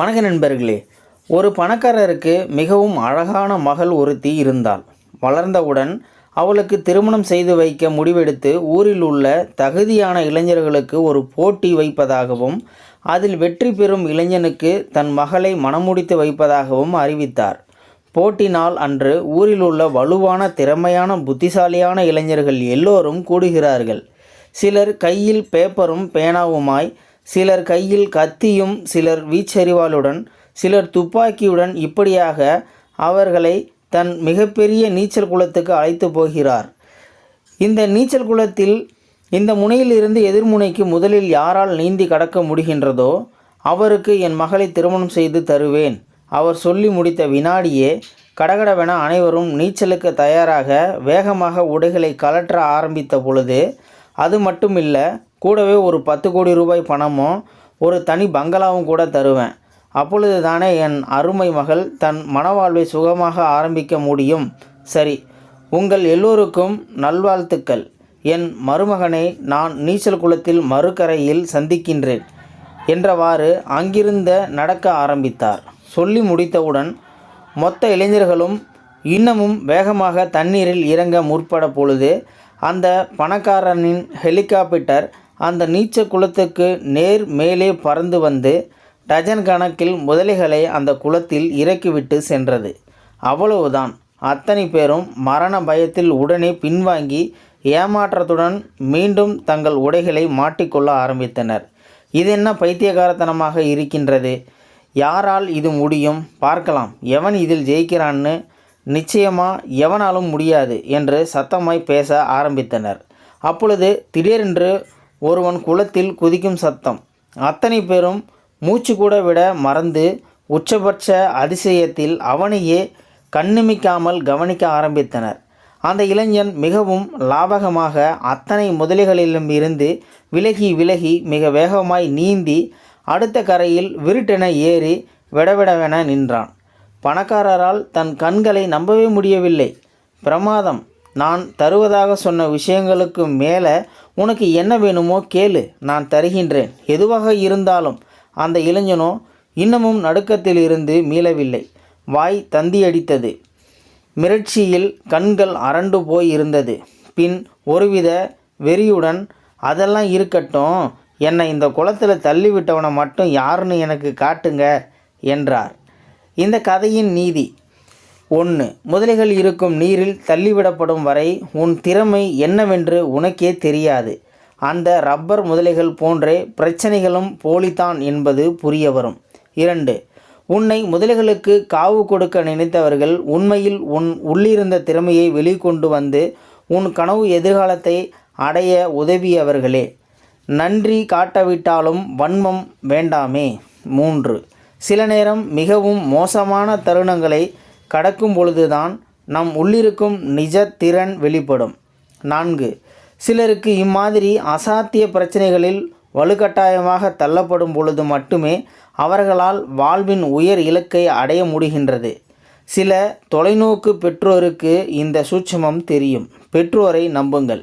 வணக்க நண்பர்களே ஒரு பணக்காரருக்கு மிகவும் அழகான மகள் ஒருத்தி இருந்தாள். வளர்ந்தவுடன் அவளுக்கு திருமணம் செய்து வைக்க முடிவெடுத்து ஊரில் உள்ள தகுதியான இளைஞர்களுக்கு ஒரு போட்டி வைப்பதாகவும் அதில் வெற்றி பெறும் இளைஞனுக்கு தன் மகளை மணமுடித்து வைப்பதாகவும் அறிவித்தார். போட்டி நாள் அன்று ஊரில் உள்ள வலுவான திறமையான புத்திசாலியான இளைஞர்கள் எல்லோரும் கூடுகிறார்கள். சிலர் கையில் பேப்பரும் பேனாவுமாய் சிலர் கையில் கத்தியும் சிலர் வீச்சறிவாளுடன் சிலர் துப்பாக்கியுடன் இப்படியாக அவர்களை தன் மிகப்பெரிய நீச்சல் குளத்துக்கு அழைத்து போகிறார். இந்த நீச்சல் குளத்தில் இந்த முனையிலிருந்து எதிர்முனைக்கு முதலில் யாரால் நீந்தி கடக்க முடிகின்றதோ அவருக்கு என் மகளை திருமணம் செய்து தருவேன். அவர் சொல்லி முடித்த வினாடியே கடகடவென அனைவரும் நீச்சலுக்கு தயாராக வேகமாக உடைகளை கலற்ற ஆரம்பித்த பொழுது அது மட்டும் இல்லை கூடவே ஒரு பத்து கோடி ரூபாய் பணமும் ஒரு தனி பங்களாவும் கூட தருவேன். அப்பொழுது தானே என் அருமை மகள் தன் மனவாழ்வை சுகமாக ஆரம்பிக்க முடியும். சரி உங்கள் எல்லோருக்கும் நல்வாழ்த்துக்கள். என் மருமகனை நான் நீச்சல் குளத்தில் மறுகரையில் சந்திக்கின்றேன் என்றவாறு அங்கிருந்த நடக்க ஆரம்பித்தார். சொல்லி முடித்தவுடன் மொத்த இளைஞர்களும் இன்னமும் வேகமாக தண்ணீரில் இறங்க முற்பட பொழுது அந்த பணக்காரனின் ஹெலிகாப்டர் அந்த நீச்சல் குளத்துக்கு நேர் மேலே பறந்து வந்து டஜன் கணக்கில் முதலைகளை அந்த குளத்தில் இறக்கிவிட்டு சென்றது. அவ்வளவுதான். அத்தனை பேரும் மரண பயத்தில் உடனே பின்வாங்கி ஏமாற்றத்துடன் மீண்டும் தங்கள் உடைகளை மாட்டிக்கொள்ள ஆரம்பித்தனர். இது என்ன பைத்தியகாரத்தனமாக இருக்கின்றது? யாரால் இது முடியும்? பார்க்கலாம். எவன் இதில் ஜெயிக்கிறான்னு நிச்சயமா எவனாலும் முடியாது என்று சத்தமாய் பேச ஆரம்பித்தனர். அப்பொழுது திடீரென்று ஒருவன் குளத்தில் குதிக்கும் சத்தம். அத்தனை பேரும் மூச்சு கூட விட மறந்து உச்சபட்ச அதிசயத்தில் அவனையே கண்ணிமிக்காமல் கவனிக்க ஆரம்பித்தனர். அந்த இளைஞன் மிகவும் லாபகமாக அத்தனை முதலிகளிலும் இருந்து விலகி விலகி மிக வேகமாய் நீந்தி அடுத்த கரையில் விருட்டென ஏறி விடவிடவென நின்றான். பணக்காரரால் தன் கண்களை நம்பவே முடியவில்லை. பிரமாதம். நான் தருவதாக சொன்ன விஷயங்களுக்கு மேலே உனக்கு என்ன வேணுமோ கேளு நான் தருகின்றேன். எதுவாக இருந்தாலும் அந்த இளைஞனோ இன்னமும் நடுக்கத்தில் இருந்து மீளவில்லை. வாய் தந்தியடித்தது. மிரட்சியில் கண்கள் அரண்டு போய் இருந்தது பின் ஒருவித வெறியுடன் அதெல்லாம் இருக்கட்டும் என்னை இந்த குளத்தில் தள்ளிவிட்டவனை மட்டும் யாருன்னு எனக்கு காட்டுங்க என்றார். இந்த கதையின் நீதி ஒன்று முதலைகள் இருக்கும் நீரில் தள்ளிவிடப்படும் வரை உன் திறமை என்னவென்று உனக்கே தெரியாது. அந்த ரப்பர் முதலைகள் போன்றே பிரச்சனைகளும் போலித்தான் என்பது புரிய வரும். இரண்டு உன்னை முதலைகளுக்கு காவு கொடுக்க நினைத்தவர்கள் உண்மையில் உன் உள்ளிருந்த திறமையை வெளிக்கொண்டு வந்து உன் கனவு எதிர்காலத்தை அடைய உதவியவர்களே. நன்றி காட்டவிட்டாலும் வன்மம் வேண்டாமே. மூன்று சில நேரம் மிகவும் மோசமான தருணங்களை கடக்கும் பொழுதுதான் நம் உள்ளிருக்கும் நிஜ திறன் வெளிப்படும். நான்கு சிலருக்கு இம்மாதிரி அசாத்திய பிரச்சனைகளில் வலுக்கட்டாயமாக தள்ளப்படும் பொழுது மட்டுமே அவர்களால் வாழ்வின் உயர் இலக்கை அடைய முடிகின்றது. சில தொலைநோக்கு பெற்றோருக்கு இந்த சூட்சமம் தெரியும். பெற்றோரை நம்புங்கள்.